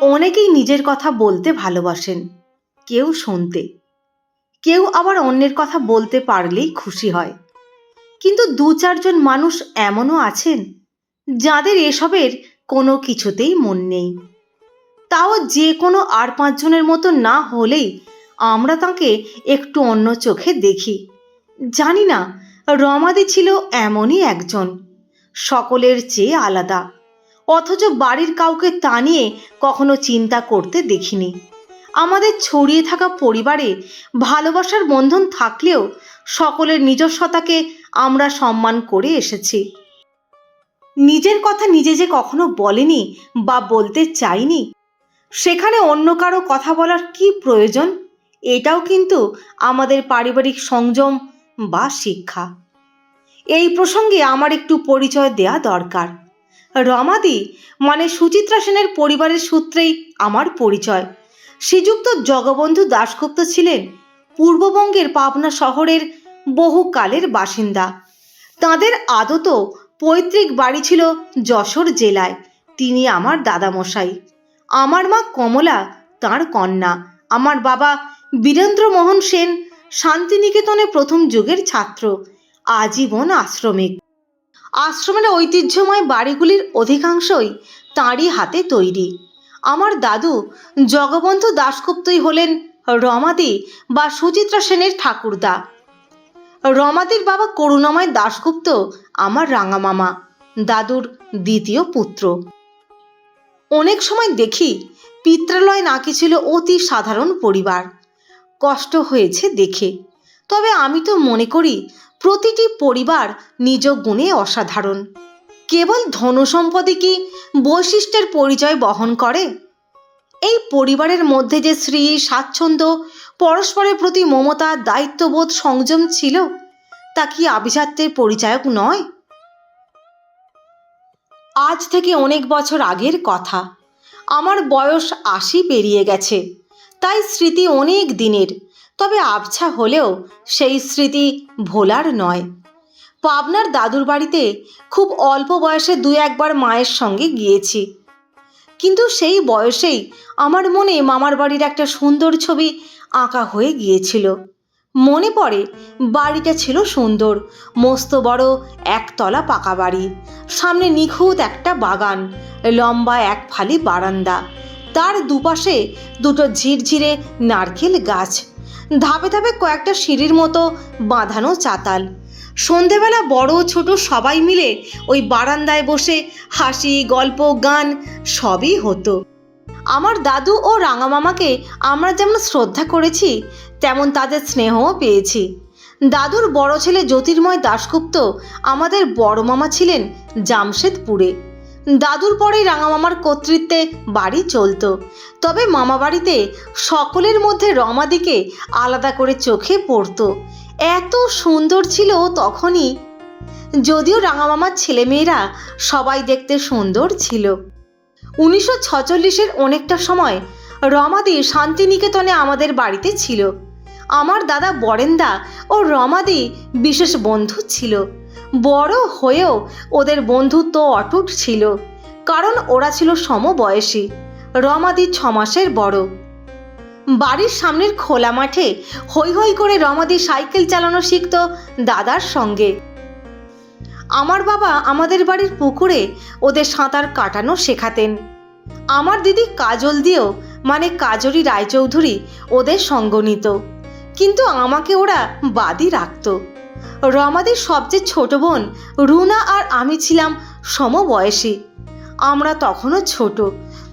অনেকেই নিজের কথা বলতে ভালোবাসেন, কেউ শুনতে। কেউ আবার অন্যের কথা বলতে পারলেই খুশি হয়। কিন্তু দু চারজন মানুষ এমনও আছেন, যাদের এসবের কোনো কিছুতেই মন নেই। তাও যে কোনো আর পাঁচজনের মতো না হলেই আমরা তাকে একটু অন্য চোখে দেখি। জানি না, রমাদি ছিল এমনই একজন, সকলের চেয়ে আলাদা। অথচ বাড়ির কাউকে তা নিয়ে কখনো চিন্তা করতে দেখিনি। আমাদের ছড়িয়ে থাকা পরিবারে ভালোবাসার বন্ধন থাকলেও সকলের নিজস্বতাকে আমরা সম্মান করে এসেছি। নিজের কথা নিজে যে কখনো বলেনি বা বলতে চাইনি, সেখানে অন্য কারও কথা বলার কি প্রয়োজন? এটাও কিন্তু আমাদের পারিবারিক সংযম বা শিক্ষা। এই প্রসঙ্গে আমার একটু পরিচয় দেয়া দরকার। রমাদি মানে সুচিত্রা সেনের পরিবারের সূত্রেই আমার পরিচয়। শ্রীযুক্ত জগবন্ধু দাশগুপ্ত ছিলেন পূর্ববঙ্গের পাবনা শহরের বহুকালের বাসিন্দা। তাদের আদত পৈতৃক বাড়ি ছিল যশোর জেলায়। তিনি আমার দাদামশাই। আমার মা কমলা, তার কন্যা। আমার বাবা বীরেন্দ্রমোহন সেন শান্তিনিকেতনে প্রথম যুগের ছাত্র, আজীবন আশ্রমিক। আশ্রমের ঐতিহ্যময় বাড়িগুলির অধিকাংশই তাঁরই হাতে তৈরি। আমার দাদু জগবন্ধু দাশগুপ্তই হলেন রমাদি বা সুচিত্রা সেনের ঠাকুরদা। রমাদির বাবা করুণাময় দাশগুপ্ত আমার রাঙামামা, দাদুর দ্বিতীয় পুত্র। অনেক সময় দেখি পিত্রালয় নাকি ছিল অতি সাধারণ পরিবার। কষ্ট হয়েছে দেখে। তবে আমি তো মনে করি প্রতিটি পরিবার নিজ গুণে অসাধারণ। কেবল ধনসম্পদই কি বৈশিষ্ট্যের পরিচয় বহন করে? এই পরিবারের মধ্যে যে শ্রী স্বাচ্ছন্দ্য, পরস্পরের প্রতি মমতা, দায়িত্ববোধ, সংযম ছিল, তা কি আভিজাত্যের পরিচায়ক নয়? আজ থেকে অনেক বছর আগের কথা। আমার বয়স আশি পেরিয়ে গেছে, তাই স্মৃতি অনেক দিনের। তবে আবছা হলেও সেই স্মৃতি ভোলার নয়। পাবনার দাদুর বাড়িতে খুব অল্প বয়সে দু একবার মায়ের সঙ্গে গিয়েছি। কিন্তু সেই বয়সেই আমার মনে মামার বাড়ির একটা সুন্দর ছবি আঁকা হয়ে গিয়েছিল। মনে পড়ে বাড়িটা ছিল সুন্দর, মস্ত বড় একতলা পাকা বাড়ি, সামনে নিখুঁত একটা বাগান, লম্বা এক ফালি বারান্দা, তার দুপাশে দুটো ঝিরঝিরে নারকেল গাছ। ধাপে ধাপে কয়েকটা সিঁড়ির মতো বাঁধানো চাতাল। সন্ধেবেলা বড় ছোট সবাই মিলে ওই বারান্দায় বসে হাসি, গল্প, গান সবই হতো। আমার দাদু ও রাঙামামাকে আমরা যেমন শ্রদ্ধা করেছি, তেমন তাদের স্নেহও পেয়েছি। দাদুর বড় ছেলে জ্যোতির্ময় দাশগুপ্ত আমাদের বড় মামা ছিলেন জামশেদপুরে। দাদুর পরেই রাঙামামার কর্তৃত্বে বাড়ি চলতো। তবে মামা বাড়িতে সকলের মধ্যে রমাদিকে আলাদা করে চোখে পড়তো। এত সুন্দর ছিল তখনই, যদিও রাঙামামার ছেলেমেয়েরা সবাই দেখতে সুন্দর ছিল। উনিশশো ছচল্লিশের অনেকটা সময় রমাদি শান্তিনিকেতনে আমাদের বাড়িতে ছিল। আমার দাদা বরেন্দা ও রমাদি বিশেষ বন্ধু ছিল। বড় হয়েও ওদের বন্ধুত্ব অটুট ছিল, কারণ ওরা ছিল সমবয়সী। রমাদি ছ মাসের বড়। বাড়ির সামনের খোলা মাঠে হৈ হৈ করে রমাদি সাইকেল চালানো শিখত দাদার সঙ্গে। আমার বাবা আমাদের বাড়ির পুকুরে ওদের সাঁতার কাটানো শেখাতেন। আমার দিদি কাজল দিয়েও মানে কাজরি রায়চৌধুরী, ওদের সঙ্গ নিত। কিন্তু আমাকে ওরা বাদই রাখত। রমাদির সবচেয়ে ছোট বোন। রুনা আর আমি ছিলাম সমবয়সী। আমরা তখনও ছোট।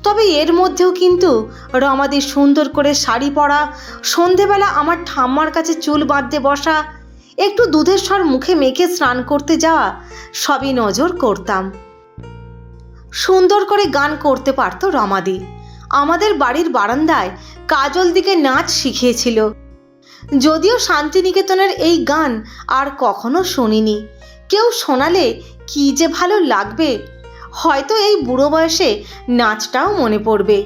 তবে এর মধ্যেও কিন্তু রমাদি সুন্দর করে শাড়ি পরা, সন্ধেবেলা আমার ঠাম্মার কাছে চুল বাঁধতে বসা, একটু দুধের স্বর মুখে মেখে স্নান করতে যাওয়া, সবই নজর করতাম। সুন্দর করে গান করতে পারতো রমাদি। আমাদের বাড়ির বারান্দায় কাজল দিকে নাচ শিখিয়েছিল। যদিও শান্তিনিকেতনের এই গান আর কখনো শুনিনি। কেউ শোনালে কি যে ভালো লাগবে, হয়তো এই বুড়ো বয়সে নাচটাও মনে পড়বে।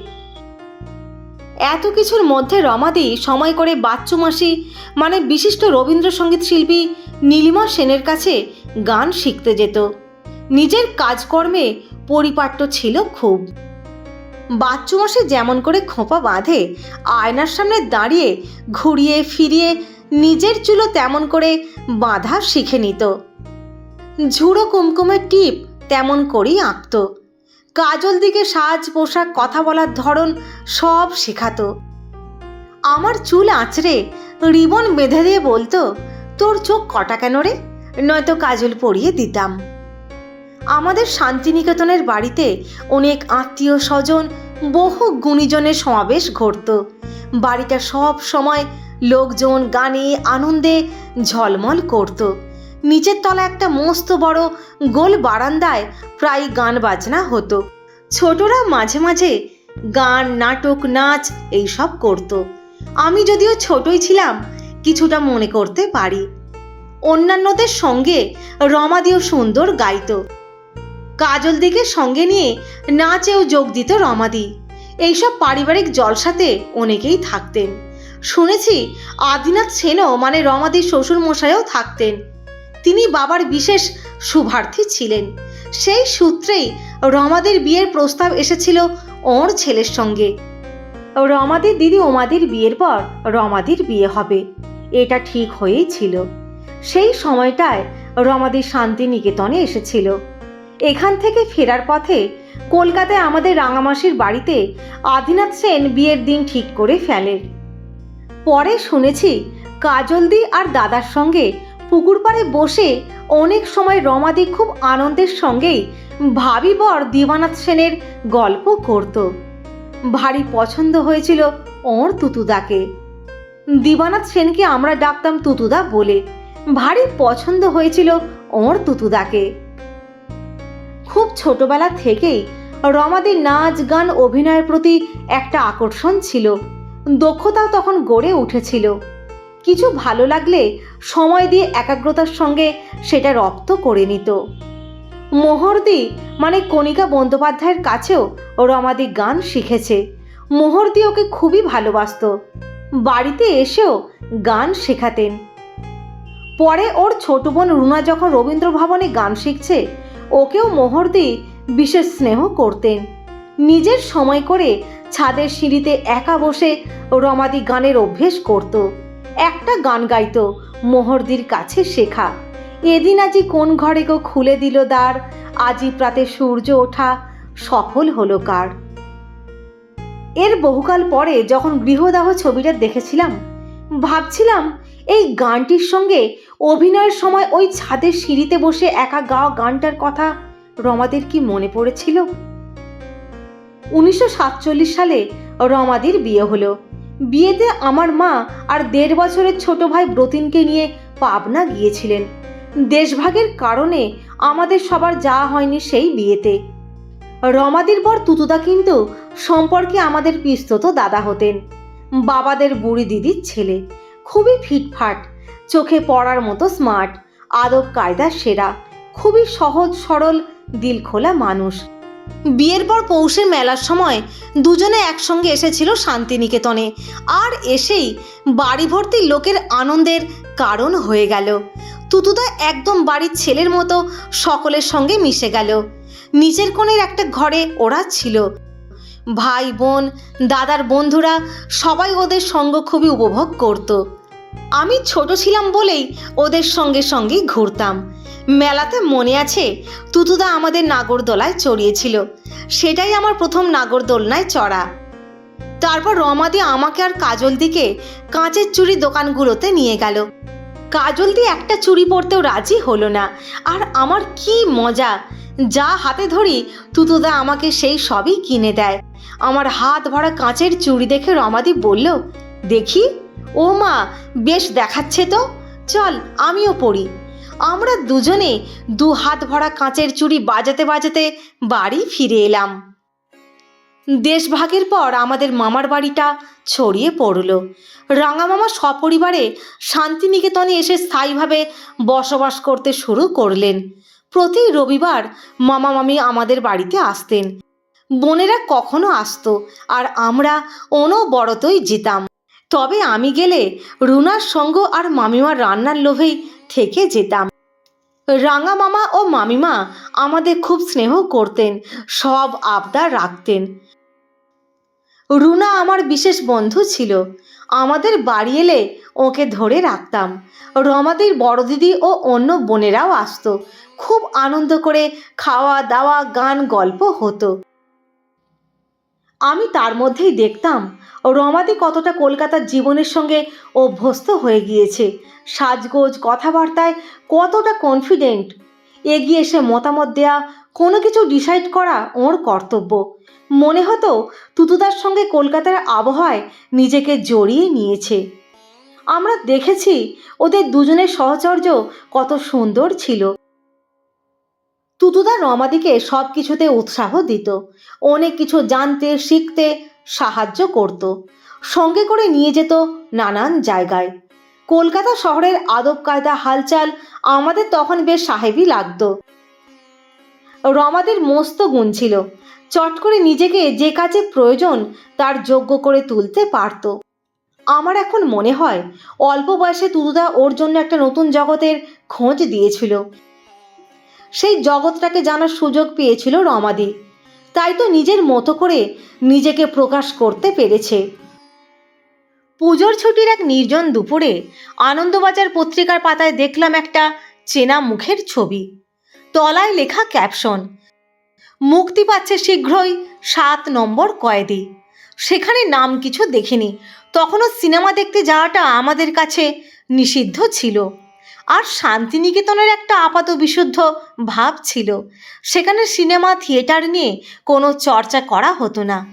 এত কিছুর মধ্যে রমাদি সময় করে বাচ্চু মাসি মানে বিশিষ্ট রবীন্দ্রসঙ্গীত শিল্পী নীলিমা সেনের কাছে গান শিখতে যেত। নিজের কাজকর্মে পরিপাট্য ছিল খুব। বাচ্চু মাসে যেমন করে খোঁপা বাঁধে, আয়নার সামনে দাঁড়িয়ে, ঘুরিয়ে ফিরিয়ে নিজের চুলো তেমন করে বাঁধা শিখে নিত। ঝুড়ো কুমকুমের টিপ তেমন করেই আঁকত। কাজল দিকে সাজ পোশাক কথা বলার ধরন সব শেখাতো। আমার চুল আঁচড়ে রিবন বেঁধে দিয়ে বলতো, তোর চোখ কটা কেন রে? নয়তো কাজল পরিয়ে দিতাম। আমাদের শান্তিনিকেতনের বাড়িতে অনেক আত্মীয় স্বজন বহু গুণীজনের সমাবেশ ঘটত। বাড়িটা সব সময় লোকজন গানে, আনন্দে ঝলমল করত। নিচের তলা একটা মস্ত বড় গোল বারান্দায় প্রায় গান বাজনা হতো। ছোটরা মাঝে মাঝে গান, নাটক, নাচ এইসব করত। আমি যদিও ছোটই ছিলাম, কিছুটা মনে করতে পারি। অন্যান্যদের সঙ্গে রমাদিও সুন্দর গাইতো। কাজল দিকে সঙ্গে নিয়ে নাচেও যোগ দিত রমাদি। এইসব পারিবারিক জলসাতে অনেকেই থাকতেন। শুনেছি আদিনাথ সেনও মানে রমাদির শ্বশুর মশাইও থাকতেন। তিনি বাবার বিশেষ শুভার্থী ছিলেন। সেই সূত্রেই রমাদের বিয়ের প্রস্তাব এসেছিল ওর ছেলের সঙ্গে। রমাদের দিদি ওমাদের বিয়ের পর রমাদির বিয়ে হবে। এটা ঠিক হয়েই ছিল। সেই সময়টায় রমাদি শান্তিনিকেতনে এসেছিল। এখান থেকে ফেরার পথে কলকাতায় আমাদের রাঙামাসির বাড়িতে আদিনাথ সেন বিয়ের দিন ঠিক করে ফেলেন পরে শুনেছি কাজলদি আর দাদার সঙ্গে পুকুর পাড়ে বসে অনেক সময় রমাদি খুব আনন্দের সঙ্গেই ভাবি বর দিবানাথ সেনের গল্প করত। ভারী পছন্দ হয়েছিল ওর তুতুদাকে। দিবানাথ সেনকে আমরা ডাকতাম তুতুদা বলে। ভারী পছন্দ হয়েছিল ওর তুতুদাকে। খুব ছোটবেলা থেকেই রমাদির নাচ, গান, অভিনয়ের প্রতি একটা আকর্ষণ ছিল। দক্ষতাও তখন গড়ে উঠেছিল। কিছু ভালো লাগলে সময় দিয়ে একাগ্রতার সঙ্গে সেটা রপ্ত করে নিত। মোহরদি মানে কণিকা বন্দ্যোপাধ্যায়ের কাছেও রমাদি গান শিখেছে। মোহরদি ওকে খুবই ভালোবাসত। বাড়িতে এসেও গান শেখাতেন। পরে ওর ছোট বোন রুনা যখন রবীন্দ্র ভবনে গান শিখছে ওকেও মোহরদি বিশেষ স্নেহ করতেন। নিজের সময় করে ছাদের সিঁড়িতে একা বসে রমাদি গানের অভ্যেস করত। একটা গান গাইত, মোহরদির কাছে শেখা। এদিন আজি কোন ঘরে গো খুলে দিল দ্বার, আজি প্রাতে সূর্য ওঠা সফল হলো কার। এর বহুকাল পরে যখন গৃহদাহ ছবিটা দেখেছিলাম, ভাবছিলাম এই গানটির সঙ্গে অভিনয়ের সময় ওই ছাদের সিঁড়িতে বসে একা গাওয়া গানটার কথা রমাদের কি মনে পড়েছিল? উনিশশো সাতচল্লিশ সালে রমাদির বিয়ে হলো। বিয়েতে আমার মা আর দেড় বছরের ছোট ভাই ব্রতিনকে নিয়ে পাবনা গিয়েছিলেন। দেশভাগের কারণে আমাদের সবার যাওয়া হয়নি সেই বিয়েতে। রমাদির বর তুতুদা কিন্তু সম্পর্কে আমাদের পিস্তত দাদা হতেন। বাবাদের বুড়ি দিদির ছেলে। খুবই ফিটফাট, চোখে পড়ার মতো স্মার্ট আদব কায়দা সেরা, খুবই সহজ, সরল দিল খোলা মানুষ। বিয়ের পর পৌষের মেলার সময় দুজনে একসঙ্গে এসেছিল শান্তিনিকেতনে। আর এসেই বাড়ি ভর্তি লোকের আনন্দের কারণ হয়ে গেল। তুতুদা একদম বাড়ির ছেলের মতো সকলের সঙ্গে মিশে গেল। নিচের কোণের একটা ঘরে ওরা ছিল। ভাই বোন, দাদার বন্ধুরা সবাই ওদের সঙ্গ খুবই উপভোগ করত। আমি ছোট ছিলাম বলেই ওদের সঙ্গে সঙ্গে ঘুরতাম। মেলাতে মনে আছে, তুতুদা আমাদের নাগরদোলায় চড়িয়েছিল। সেটাই আমার প্রথম নাগরদোলনায় চড়া। তারপর রমাদি আমাকে আর কাজল দিকে কাঁচের চুড়ি দোকানগুলোতে নিয়ে গেল। কাজল দিয়ে একটা চুড়ি পরতেও রাজি হলো না। আর আমার কি মজা! যা হাতে ধরি তুতুদা আমাকে সেই সবই কিনে দেয়। আমার হাত ভরা কাঁচের চুড়ি দেখে রমাদি বলল, দেখি। ও মা, বেশ দেখাচ্ছে তো। চল, আমিও পড়ি। আমরা দুজনে দু হাত ভরা কাঁচের চুড়ি বাজাতে বাজাতে বাড়ি ফিরে এলাম। দেশভাগের পর আমাদের মামার বাড়িটা ছড়িয়ে পড়ল। রাঙা মামা সপরিবারে শান্তিনিকেতনে এসে স্থায়ীভাবে বসবাস করতে শুরু করলেন। প্রতি রবিবার মামা মামি আমাদের বাড়িতে আসতেন। বোনেরা কখনো আসতো, আর আমরা অনবরতই যেতাম। তবে আমি গেলে রুনার সঙ্গ আর মামিমার রান্নার লোভেই থেকে যেতাম। রাঙা মামা ও মামিমা আমাদের খুব স্নেহ করতেন, সব আবদার রাখতেন। রুনা আমার বিশেষ বন্ধু ছিল। আমাদের বাড়ি এলে ওকে ধরে রাখতাম। রমাদির বড় দিদি ও অন্য বোনেরাও আসতো। খুব আনন্দ করে খাওয়া দাওয়া, গান, গল্প হতো। আমি তার মধ্যেই দেখতাম রমাদি কতটা কলকাতার জীবনের সঙ্গে অভ্যস্ত হয়ে গিয়েছে? সাজগোজ, কথাবার্তায় কতটা কনফিডেন্ট এগিয়ে এসে মতামত দেয়া, কোনো কিছু ডিসাইড করা ওর কর্তব্য। মনে হতো তুতুদার সঙ্গে কলকাতার আবহাওয়ায় নিজেকে জড়িয়ে নিয়েছে। আমরা দেখেছি ওদের দুজনের সহচর্য কত সুন্দর ছিল। তুতুদা রমাদিকে সব কিছুতে উৎসাহ দিত। অনেক কিছু জানতে, শিখতে সাহায্য করত। সঙ্গে করে নিয়ে যেত নানান জায়গায়। কলকাতা শহরের আদব কায়দা হালচাল আমাদের তখন বেশ সাহেবই লাগতো। রমাদের মস্ত গুণ ছিল। চট করে নিজেকে যে কাজে প্রয়োজন তার যোগ্য করে তুলতে পারত। আমার এখন মনে হয় অল্প বয়সে তুতুদা ওর জন্য একটা নতুন জগতের খোঁজ দিয়েছিল। সেই জগৎটাকে জানার সুযোগ পেয়েছিল রমাদি। তাই তো নিজের মতো করে নিজেকে প্রকাশ করতে পেরেছে। পুজোর ছুটির এক নির্জন দুপুরে আনন্দবাজার পত্রিকার পাতায় দেখলাম একটা চেনা মুখের ছবি। তলায় লেখা ক্যাপশন, মুক্তি পাচ্ছে শীঘ্রই সাত নম্বর কয়েদি। সেখানে নাম কিছু দেখিনি। তখনও সিনেমা দেখতে যাওয়াটা আমাদের কাছে নিষিদ্ধ ছিল। আর শান্তিনিকেতনের একটা আপাত বিশুদ্ধ ভাব ছিল। সেখানে সিনেমা, থিয়েটার নিয়ে কোনো চর্চা করা হতো না।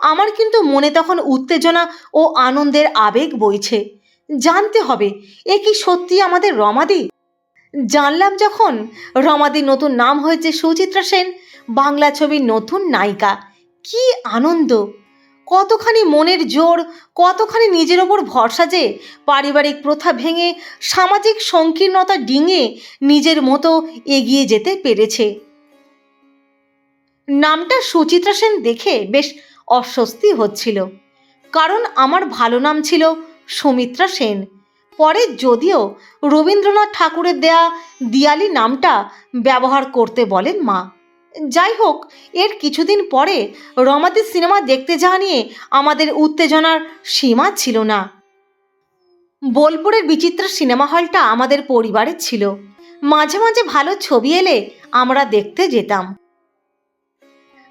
আমার কিন্তু মনে তখন উত্তেজনা ও আনন্দের আবেগ বইছে। জানতে হবে, এ কি সত্যি আমাদের রমাদি? জানলাম যখন রমাদির নতুন নাম হয়েছে সুচিত্রা সেন, বাংলা ছবির নতুন নায়িকা। কি আনন্দ! কতখানি মনের জোর, কতখানি নিজের ওপর ভরসা যে পারিবারিক প্রথা ভেঙে, সামাজিক সংকীর্ণতা ডিঙে নিজের মতো এগিয়ে যেতে পেরেছে। নামটা সুচিত্রা সেন দেখে বেশ অস্বস্তি হচ্ছিল। কারণ আমার ভালো নাম ছিল সুমিত্রা সেন। পরে যদিও রবীন্দ্রনাথ ঠাকুরের দেয়া দিয়ালি নামটা ব্যবহার করতে বলেন মা। যাই হোক, এর কিছুদিন পরে রমাদি সিনেমা দেখতে যাওয়া নিয়ে আমাদের উত্তেজনার সীমা ছিল না। বোলপুরের বিচিত্র সিনেমা হলটা আমাদের পরিবারের ছিল। মাঝে মাঝে ভালো ছবি এলে আমরা দেখতে যেতাম।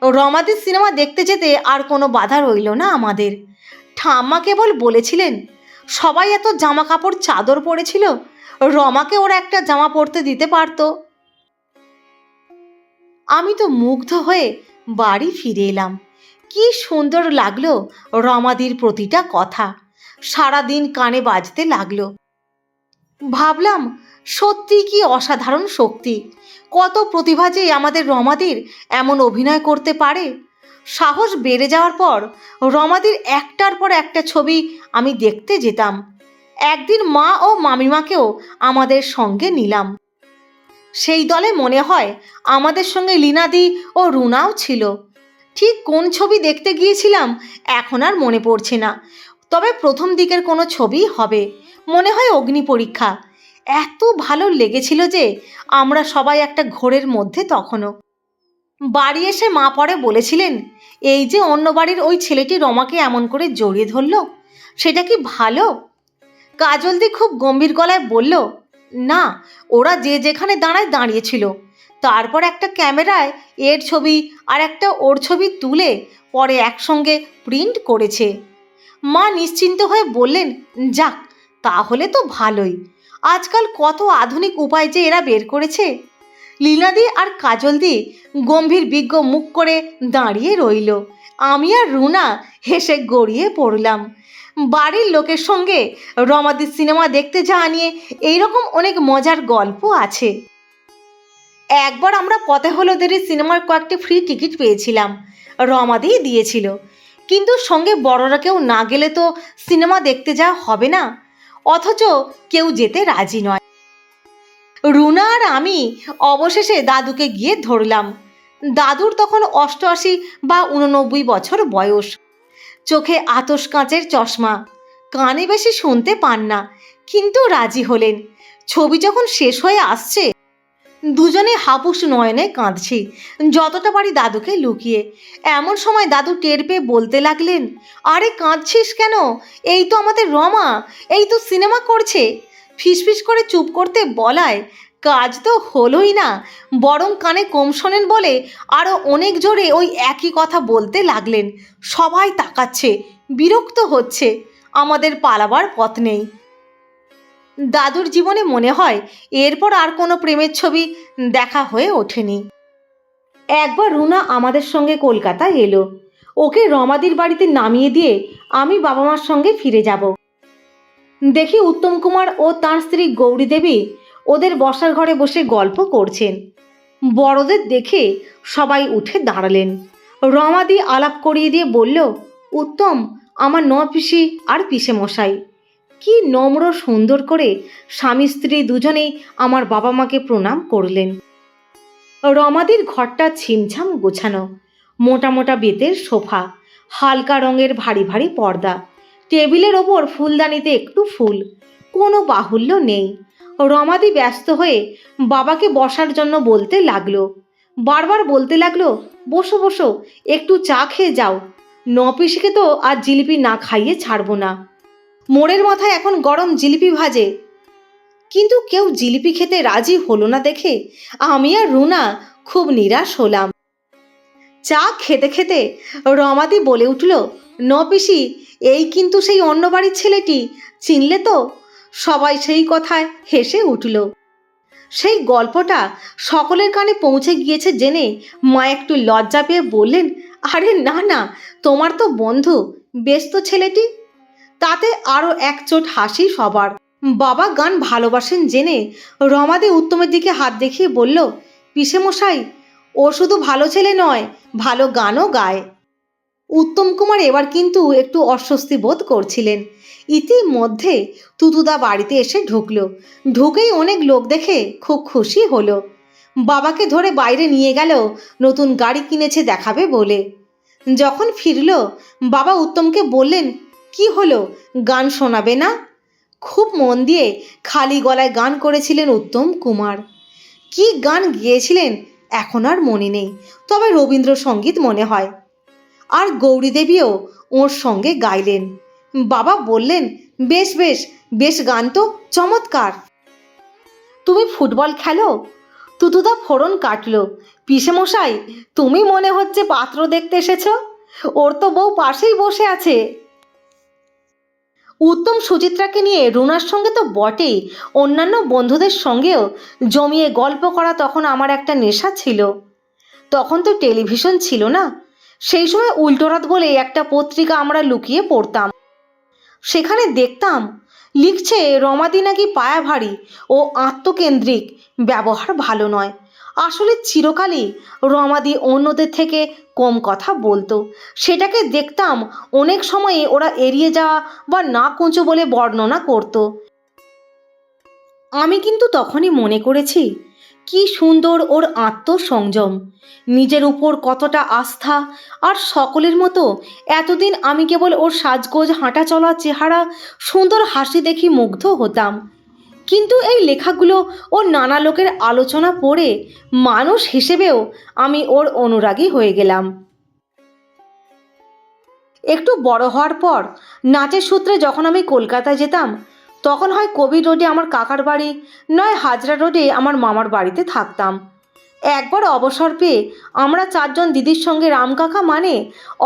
রমাদির সিনেমা দেখতে যেতে আর কোনো বাধা রইল না আমাদের। ঠাম্মা কেবল বলেছিলেন, সবাই এত জামা কাপড় চাদর পরেছিল, রমাকে ওরা একটা জামা পরতে দিতে পারতো। আমি তো মুগ্ধ হয়ে বাড়ি ফিরে এলাম। কি সুন্দর লাগল রমাদির প্রতিটা কথা। সারাদিন কানে বাজতে লাগল। ভাবলাম, সত্যি কি অসাধারণ শক্তি। কত প্রতিভা যে আমাদের রমাদির এমন অভিনয় করতে পারে। সাহস বেড়ে যাওয়ার পর রমাদির একটার পর একটা ছবি আমি দেখতে যেতাম। একদিন মা ও মামিমাকেও আমাদের সঙ্গে নিলাম। সেই দলে মনে হয় আমাদের সঙ্গে লীনাদি ও রুনাও ছিল। ঠিক কোন ছবি দেখতে গিয়েছিলাম এখন আর মনে পড়ছে না। তবে প্রথম দিকের কোনো ছবি হবে। মনে হয় অগ্নি পরীক্ষা। এত ভালো লেগেছিল যে আমরা সবাই একটা ঘোরের মধ্যে তখনও। বাড়ি এসে মা পরে বলেছিলেন, এই যে অন্য বাড়ির ওই ছেলেটি রমাকে এমন করে জড়িয়ে ধরলো, সেটা কি ভালো? কাজলদি খুব গম্ভীর গলায় বলল না, ওরা যে যেখানে দাঁড়ায় দাঁড়িয়েছিল। তারপর একটা ক্যামেরায় এর ছবি আর একটা ওর ছবি তুলে পরে একসঙ্গে প্রিন্ট করেছে। মা নিশ্চিন্ত হয়ে বললেন, যাক, তাহলে তো ভালোই। আজকাল কত আধুনিক উপায় যে এরা বের করেছে। লীলাদি আর কাজল দি গম্ভীর বিজ্ঞ মুখ করে দাঁড়িয়ে রইল। আমি আর রুনা হেসে গড়িয়ে পড়লাম। বাড়ির লোকের সঙ্গে রমাদির সিনেমা দেখতে যাওয়া নিয়ে এইরকম অনেক মজার গল্প আছে। একবার আমরা পথে হলদেরই সিনেমার কয়েকটি ফ্রি টিকিট পেয়েছিলাম, রমাদিই দিয়েছিল। কিন্তু সঙ্গে বড়রা কেউ না গেলে তো সিনেমা দেখতে যাওয়া হবে না, অথচ কেউ যেতে রাজি নয়। রুনা আর আমি অবশেষে দাদুকে গিয়ে ধরলাম। দাদুর তখন অষ্টআশি বা উননব্বই বছর বয়স। চোখে আতস কাঁচের চশমা। কানে বেশি শুনতে পান না, কিন্তু রাজি হলেন। ছবি যখন শেষ হয়ে আসছে, দুজনে হাপুস নয়নে কাঁদছি, যতটা পারি দাদুকে লুকিয়ে। এমন সময় দাদু টের পেয়ে বলতে লাগলেন, আরে কাঁদছিস কেন? এই তো আমাদের রমা, এই তো সিনেমা করছে। ফিসফিস করে চুপ করতে বলায় কাজ তো হলোই না। বরং কানে কম শোনেন বলে আরও অনেক জোরে ওই একই কথা বলতে লাগলেন। সবাই তাকাচ্ছে, বিরক্ত হচ্ছে, আমাদের পালাবার পথ নেই। দাদুর জীবনে মনে হয়, এরপর আর কোনো প্রেমের ছবি দেখা হয়ে ওঠেনি। একবার রুনা আমাদের সঙ্গে কলকাতায় এলো। ওকে রমাদির বাড়িতে নামিয়ে দিয়ে আমি বাবা মার সঙ্গে ফিরে যাব। দেখি উত্তম কুমার ও তাঁর স্ত্রী গৌরী দেবী ওদের বসার ঘরে বসে গল্প করছেন। বড়দের দেখে সবাই উঠে দাঁড়ালেন। রমাদি আলাপ করিয়ে দিয়ে বলল, উত্তম, আমার ন পিসি আর পিসে মশাই কি নম্র সুন্দর করে স্বামী স্ত্রী দুজনেই আমার বাবা মাকে প্রণাম করলেন। রমাদির ঘরটা ছিমছাম গোছানো। মোটা মোটা বেতের সোফা, হালকা রঙের ভারী ভারী পর্দা, টেবিলের ওপর ফুলদানিতে একটু ফুল। কোনো বাহুল্য নেই। রমাদি ব্যস্ত হয়ে বাবাকে বসার জন্য বলতে লাগল। বারবার বলতে লাগল, বসো বসো, একটু চা খেয়ে যাও। নপিসিকে তো আর জিলিপি না খাইয়ে ছাড়বো না। মোড়ের মাথায় এখন গরম জিলিপি ভাজে। কিন্তু কেউ জিলিপি খেতে রাজি হলো না দেখে আমি আর রুনা খুব নিরাশ হলাম। চা খেতে খেতে রমাদি বলে উঠল ন পিসি এই কিন্তু সেই অন্য বাড়ির ছেলেটি, চিনলে তো? সবাই সেই কথায় হেসে উঠল। সেই গল্পটা সকলের কানে পৌঁছে গিয়েছে জেনে মা একটু লজ্জা পেয়ে বললেন, আরে না না, তোমার তো বন্ধু, বেশ তো ছেলেটি? তাতে আরও এক চোট হাসি সবার। বাবা গান ভালোবাসেন জেনে রমাদে উত্তমের দিকে হাত দেখিয়ে বলল মশাই ও শুধু ভালো ছেলে নয়, ভালো গানও গায়। উত্তম কুমার এবার কিন্তু একটু অস্বস্তি বোধ করছিলেন। ইতিমধ্যে তুতুদা বাড়িতে এসে ঢুকলো। ঢুকেই অনেক লোক দেখে খুব খুশি হলো। বাবাকে ধরে বাইরে নিয়ে গেল, নতুন গাড়ি কিনেছে দেখাবে বলে। যখন ফিরল, বাবা উত্তমকে বললেন, কি হলো? গান শোনাবে না? খুব মন দিয়ে খালি গলায় গান করেছিলেন উত্তম কুমার। কি গান গিয়েছিলেন এখন আর মনে নেই, তবে রবীন্দ্রসঙ্গীত মনে হয়। আর গৌরীদেবীও ওর সঙ্গে গাইলেন। বাবা বললেন, বেশ বেশ বেশ গান তো, চমৎকার। তুমি ফুটবল খেলো? তুতুদা ফোড়ন কাটলো। মশাই তুমি মনে হচ্ছে পাত্র দেখতে এসেছ? ওর তো বউ পাশেই বসে আছে। উত্তম সুচিত্রাকে নিয়ে রুনার সঙ্গে তো বটেই। অন্যান্য বন্ধুদের সঙ্গেও জমিয়ে গল্প করা তখন আমার একটা নেশা ছিল। তখন তো টেলিভিশন ছিল না। সেই সময় উল্টোরাত বলে একটা পত্রিকা আমরা লুকিয়ে পড়তাম। সেখানে দেখতাম, লিখছে রমাদি নাকি পায়া ভারী ও আত্মকেন্দ্রিক, ব্যবহার ভালো নয়। আসলে চিরকালই রমাদি অন্যদের থেকে কম কথা বলতো। সেটাকে দেখতাম অনেক সময়ে ওরা এড়িয়ে যাওয়া বা না কুঁচো বলে বর্ণনা করত। আমি কিন্তু তখনই মনে করেছি কি সুন্দর ওর আত্মসংযম। নিজের উপর কতটা আস্থা, আর সকলের মতো এতদিন আমি কেবল ওর সাজগোজ হাঁটা চলা চেহারা, সুন্দর হাসি দেখি মুগ্ধ হতাম। কিন্তু এই লেখাগুলো ও নানা লোকের আলোচনা পড়ে মানুষ হিসেবেও আমি ওর অনুরাগী হয়ে গেলাম। একটু বড় হওয়ার পর নাচের সূত্রে যখন আমি কলকাতায় যেতাম তখন হয় কবি রোডে আমার কাকার বাড়ি, নয় হাজরা রোডে আমার মামার বাড়িতে থাকতাম। একবার অবসর পেয়ে আমরা চারজন দিদির সঙ্গে রামকাকা মানে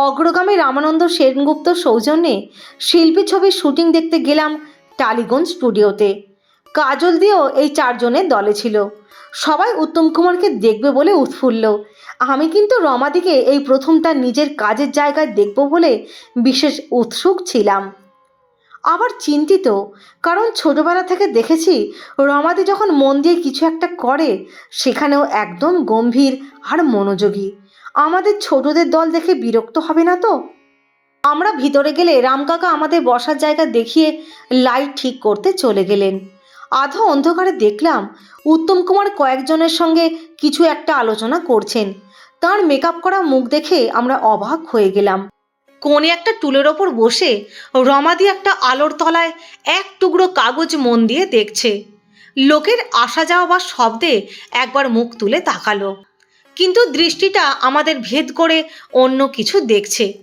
অগ্রগামী রামানন্দ সেনগুপ্ত সৌজন্যে শিল্পী ছবির শুটিং দেখতে গেলাম টালিগঞ্জ স্টুডিওতে। কাজল দিয়েও এই চারজনের দলে ছিল। সবাই উত্তম কুমারকে দেখবে বলে উৎফুল্ল। আমি কিন্তু রমাদিকে এই প্রথম তার নিজের কাজের জায়গায় দেখব বলে বিশেষ উৎসুক ছিলাম। আবার চিন্তিত, কারণ ছোটবেলা থেকে দেখেছি রমাদি যখন মন দিয়ে কিছু একটা করে, সেখানেও একদম গম্ভীর আর মনোযোগী। আমাদের ছোটদের দল দেখে বিরক্ত হবে না তো? আমরা ভিতরে গেলে রামকাকা আমাদের বসার জায়গা দেখিয়ে লাইট ঠিক করতে চলে গেলেন। আধা অন্ধকারে দেখলাম উত্তম কুমার কয়েকজনের সঙ্গে কিছু একটা আলোচনা করছেন। তার মেকআপ করা মুখ দেখে আমরা অবাক হয়ে গেলাম। কোণে একটা টুলের ওপর বসে রমাদি একটা আলোর তলায় এক টুকরো কাগজ মন দিয়ে দেখছে। লোকের আসা যাওয়া বা শব্দে একবার মুখ তুলে তাকালো। কিন্তু দৃষ্টিটা আমাদের ভেদ করে অন্য কিছু দেখছে।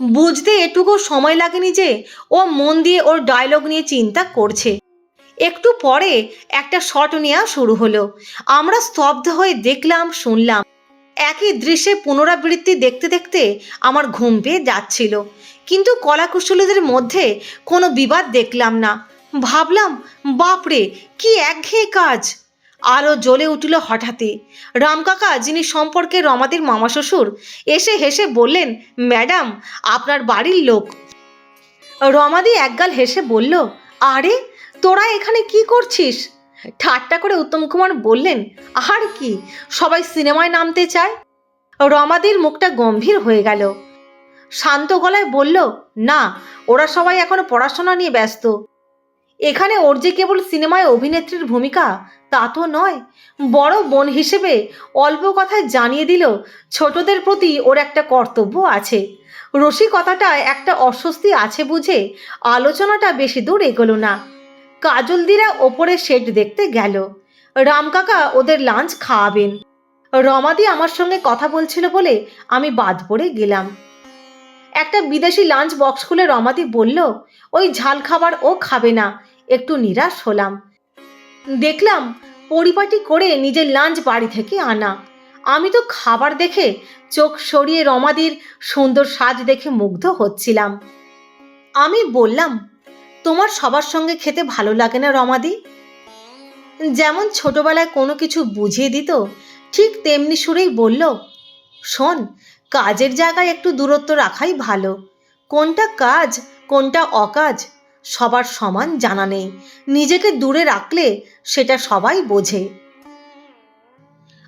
বুঝতে এটুকু সময় লাগেনি যে ও মন দিয়ে ওর ডায়লগ নিয়ে চিন্তা করছে। একটু পরে একটা শট নেওয়া শুরু হলো। আমরা স্তব্ধ হয়ে দেখলাম, শুনলাম। একই দৃশ্যে পুনরাবৃত্তি দেখতে দেখতে আমার ঘুম পেয়ে যাচ্ছিল। কিন্তু কলাকুশলীদের মধ্যে কোনো বিবাদ দেখলাম না। ভাবলাম, বাপরে, কি একঘেয়ে কাজ! আলো জ্বলে উঠল হঠাৎই। রামকাকা, যিনি সম্পর্কে রমাদের মামা শ্বশুর এসে হেসে বললেন, ম্যাডাম, আপনার বাড়ির লোক। রমাদি একগাল হেসে বলল, আরে, তোরা এখানে কি করছিস? ঠাট্টা করে উত্তম কুমার বললেন, আর কি, সবাই সিনেমায় নামতে চায়? রমাদির মুখটা গম্ভীর হয়ে গেল। শান্ত গলায় বলল, না, ওরা সবাই এখনও পড়াশোনা নিয়ে ব্যস্ত। এখানে ওর যে কেবল সিনেমায় অভিনেত্রীর ভূমিকা, তা তো নয়। বড় বোন হিসেবে অল্প কথায় জানিয়ে দিল, ছোটদের প্রতি ওর একটা কর্তব্য আছে। রসিকতাটায় একটা অস্বস্তি আছে বুঝে আলোচনাটা বেশি দূর এগোলো না। কাজলদিরা ওপরে শেড দেখতে গেল। রামকাকা ওদের লাঞ্চ খাওয়াবেন। রমাদি আমার সঙ্গে কথা বলছিল বলে আমি বাদ পড়ে গেলাম। একটা বিদেশি লাঞ্চ বক্স খুলে রমাদি বলল, ওই ঝাল খাবার ও খাবে না, একটু নিরাশ হলাম। দেখলাম পরিপাটি করে নিজের লাঞ্চ বাড়ি থেকে আনা। আমি তো খাবার দেখে চোখ সরিয়ে রমাদির সুন্দর সাজ দেখে মুগ্ধ হচ্ছিলাম। আমি বললাম, তোমার সবার সঙ্গে খেতে ভালো লাগে না রমাদি? যেমন ছোটবেলায় কোনো কিছু বুঝিয়ে দিত ঠিক তেমনি সুরেই বলল, শোন, কাজের জায়গায় একটু দূরত্ব রাখাই ভালো। কোনটা কাজ, কোনটা অকাজ, সবার সমান জানা নেই। নিজেকে দূরে রাখলে সেটা সবাই বোঝে।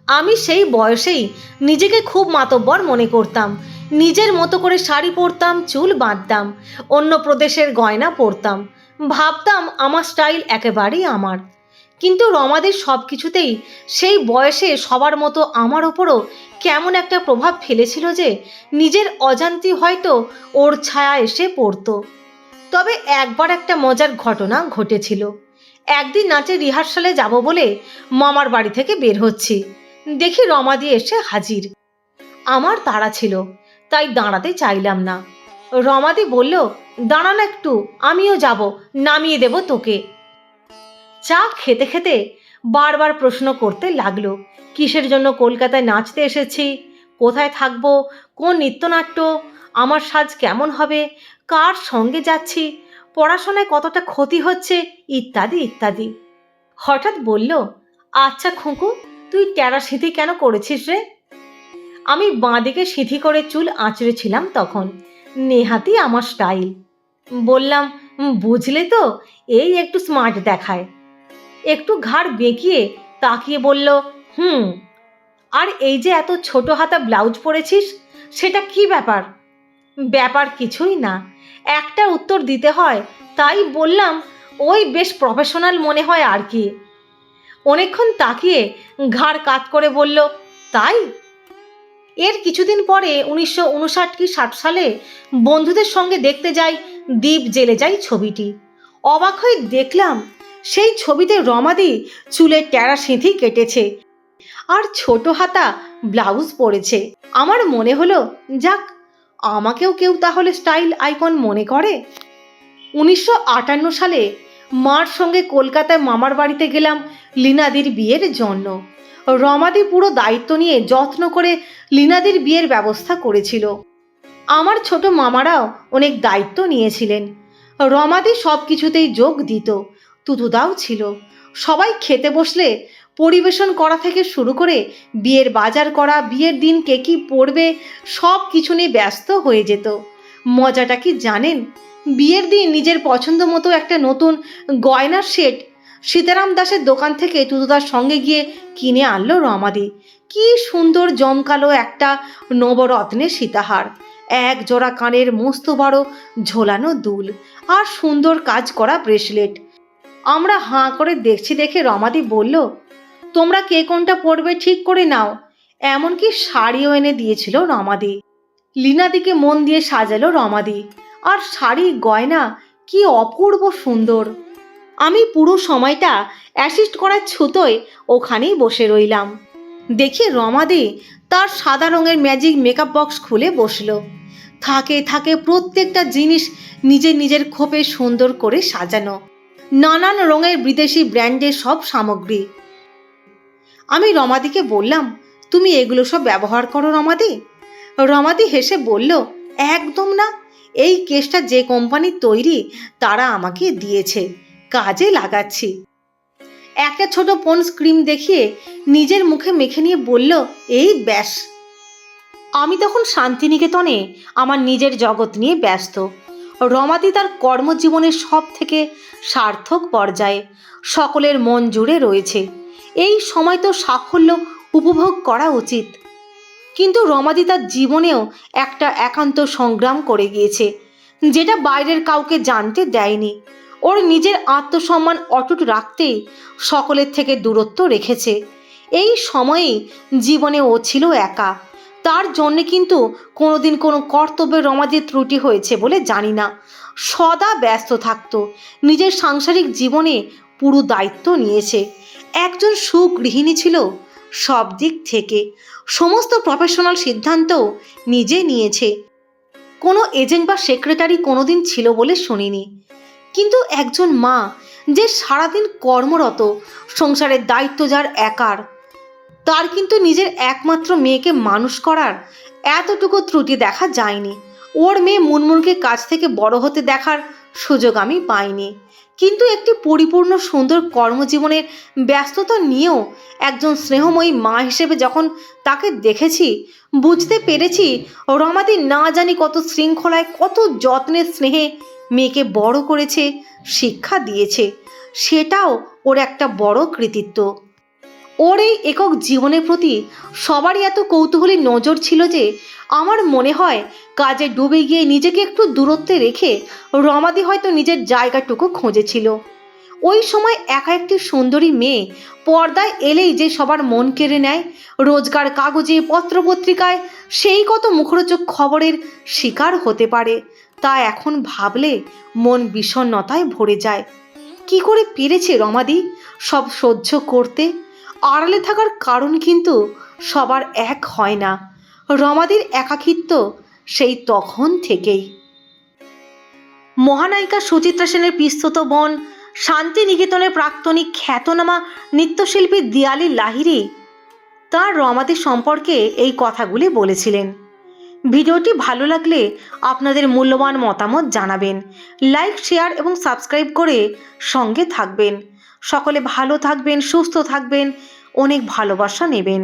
আমি সেই বয়সেই নিজেকে খুব মাতব্বর মনে করতাম। নিজের মতো করে শাড়ি পরতাম, চুল বাঁধতাম, অন্য প্রদেশের গয়না পরতাম। ভাবতাম আমার স্টাইল একেবারেই আমার। কিন্তু রমাদের সব কিছুতেই সেই বয়সে সবার মতো আমার ওপরও কেমন একটা প্রভাব ফেলেছিল যে নিজের অজান্তি হয়তো ওর ছায়া এসে পড়তো। তবে একবার একটা মজার ঘটনা ঘটেছিল। একদিন নাচের রিহার্সালে যাব বলে মামার বাড়ি থেকে বের হচ্ছি। দেখি রমাদি এসে হাজির। আমার তাড়া ছিল, তাই দাঁড়াতে চাইলাম না। রমাদি বলল, দাঁড়ান একটু, আমিও যাব, নামিয়ে দেব তোকে। চা খেতে খেতে বারবার প্রশ্ন করতে লাগল, কিসের জন্য কলকাতায় নাচতে এসেছি, কোথায় থাকব, কোন নৃত্যনাট্য, আমার সাজ কেমন হবে, কার সঙ্গে যাচ্ছি, পড়াশোনায় কতটা ক্ষতি হচ্ছে, ইত্যাদি ইত্যাদি। হঠাৎ বলল আচ্ছা খুঁকু, তুই ট্যারা সিঁথি কেন করেছিস রে? আমি বাঁদিকে সিঁথি করে চুল আঁচড়েছিলাম তখন, নেহাতি আমার স্টাইল। বললাম বুঝলে তো, এই একটু স্মার্ট দেখায়। একটু ঘাড় বেঁকিয়ে তাকিয়ে বলল, হুম, আর এই যে এত ছোট হাতা ব্লাউজ পরেছিস, সেটা কি ব্যাপার? ব্যাপার কিছুই না, একটা উত্তর দিতে হয়, তাই বললাম, ওই বেশ প্রফেশনাল মনে হয় আর কি। অনেকক্ষণ তাকিয়ে ঘাড় কাত করে বলল, তাই? এর কিছুদিন পরে উনিশশো উনষাট কি ষাট সালে বন্ধুদের সঙ্গে দেখতে যাই, দ্বীপ জেলে যাই ছবিটি। অবাক হয়ে দেখলাম সেই ছবিতে রমাদি চুলের ট্যারা সিঁথি কেটেছে আর ছোট হাতা ব্লাউজ পরেছে। আমার মনে হলো, যাক, আমাকেও কেউ তাহলে স্টাইল আইকন মনে করে। উনিশশো আটান্ন সালে মার সঙ্গে কলকাতায় মামার বাড়িতে গেলাম লীনাদির বিয়ের জন্য। রমাদি পুরো দায়িত্ব নিয়ে যত্ন করে লীনাদির বিয়ের ব্যবস্থা করেছিল। আমার ছোট মামারাও অনেক দায়িত্ব নিয়েছিলেন। রমাদি সব কিছুতেই যোগ দিত। তুতুদাও ছিল। সবাই খেতে বসলে পরিবেশন করা থেকে শুরু করে বিয়ের বাজার করা, বিয়ের দিন কে কী পড়বে, সব কিছু নিয়ে ব্যস্ত হয়ে যেত। মজাটা কি জানেন? বিয়ের দিন নিজের পছন্দ মতো একটা নতুন গয়নার সেট সীতারাম দাসের দোকান থেকে তুতুদার সঙ্গে গিয়ে কিনে আনলো রমাদি। কি সুন্দর জমকালো একটা নবরত্নের সীতাহার। এক জোড়া কানের মস্ত বড় ঝোলানো দুল আর সুন্দর কাজ করা ব্রেসলেট। আমরা হাঁ করে দেখছি দেখে রমাদি বলল, তোমরা কে কোনটা পরবে ঠিক করে নাও। এমনকি শাড়িও এনে দিয়েছিল রমাদি। লীনাদিকে মন দিয়ে সাজালো রমাদি। আর শাড়ি, গয়না, কি অপূর্ব সুন্দর! আমি পুরো সময়টা অ্যাসিস্ট করার ছুতোয় ওখানেই বসে রইলাম। দেখি রমাদে তার সাদা রঙের ম্যাজিক মেকআপ বক্স খুলে বসল। থাকে থাকে প্রত্যেকটা জিনিস নিজের নিজের খোপে সুন্দর করে সাজানো। নানান রঙের বিদেশি ব্র্যান্ডের সব সামগ্রী। আমি রমাদিকে বললাম, তুমি এগুলো সব ব্যবহার করো রমাদি। রমাদি হেসে বলল, একদম না। এই কেসটা যে কোম্পানির তৈরি, তারা আমাকে দিয়েছে। কাজে লাগাচ্ছি। একটা ছোট পন্স ক্রিম দেখিয়ে নিজের মুখে মেখে নিয়ে বলল, এই ব্যাস। আমি তখন শান্তিনিকেতনে আমার নিজের জগৎ নিয়ে ব্যস্ত। রমাদি তার কর্মজীবনের সব থেকে সার্থক পর্যায়ে সকলের মন জুড়ে রয়েছে। এই সময় তো সাফল্য উপভোগ করা উচিত। কিন্তু রমাদি তার জীবনেও একটা একান্ত সংগ্রাম করে গিয়েছে, যেটা বাইরের কাউকে জানতে দেয়নি। ওর নিজের আত্মসম্মান অটুট রাখতেই সকলের থেকে দূরত্ব রেখেছে। এই সময়েই জীবনে ও ছিল একা। তার জন্যে কিন্তু কোনোদিন কোনো কর্তব্যের রমাদির ত্রুটি হয়েছে বলে জানি না। সদা ব্যস্ত থাকতো। নিজের সাংসারিক জীবনে পুরো দায়িত্ব নিয়েছে। একজন সুগৃহিণী ছিল সব দিক থেকে। সমস্ত প্রফেশনাল সিদ্ধান্তও নিজে নিয়েছে। কোনো এজেন্ট বা সেক্রেটারি কোনোদিন ছিল বলে শুনিনি। কিন্তু একজন মা যে সারাদিন কর্মরত, সংসারের দায়িত্ব যার একার তার কিন্তু নিজের একমাত্র মেয়েকে মানুষ করার এতটুকু ত্রুটি দেখা যায়নি। ওর মেয়ে মুনমুনকে কাছ থেকে বড় হতে দেখার সুযোগ আমি পাইনি। কিন্তু একটি পরিপূর্ণ সুন্দর কর্মজীবনের ব্যস্ততা নিয়েও একজন স্নেহময়ী মা হিসেবে যখন তাকে দেখেছি, বুঝতে পেরেছি রমাদি না জানি কত শৃঙ্খলায়, কত যত্নের স্নেহে মেয়েকে বড় করেছে, শিক্ষা দিয়েছে, সেটাও ওর একটা বড় কৃতিত্ব। ওর এই একক জীবনের প্রতি সবারই এত কৌতূহলী নজর ছিল যে আমার মনে হয় কাজে ডুবে গিয়ে নিজেকে একটু দূরত্বে রেখে রমাদি হয়তো নিজের জায়গাটুকু খুঁজেছিল। ওই সময় একা একটি সুন্দরী মেয়ে পর্দায় এলেই যে সবার মন কেড়ে নেয়, রোজগার কাগজে, পত্রপত্রিকায়, সেই কত মুখরোচক খবরের শিকার হতে পারে, তা এখন ভাবলে মন বিষণ্ণতায় ভরে যায়। কি করে পেরেছে রমাদি সব সহ্য করতে? আড়ালে থাকার কারণ কিন্তু সবার এক হয় না। রমাদির একাকিত্ব সেই তখন থেকেই। মহানায়িকা সুচিত্রা সেনের পিস্তত বোন, শান্তিনিকেতনের প্রাক্তনী খ্যাতনামা নৃত্যশিল্পী দিয়ালি লাহিরি তার রমাদি সম্পর্কে এই কথাগুলি বলেছিলেন। ভিডিওটি ভালো লাগলে আপনাদের মূল্যবান মতামত জানাবেন। লাইক, শেয়ার এবং সাবস্ক্রাইব করে সঙ্গে থাকবেন। সকলে ভালো থাকবেন সুস্থ থাকবেন অনেক ভালোবাসা নেবেন।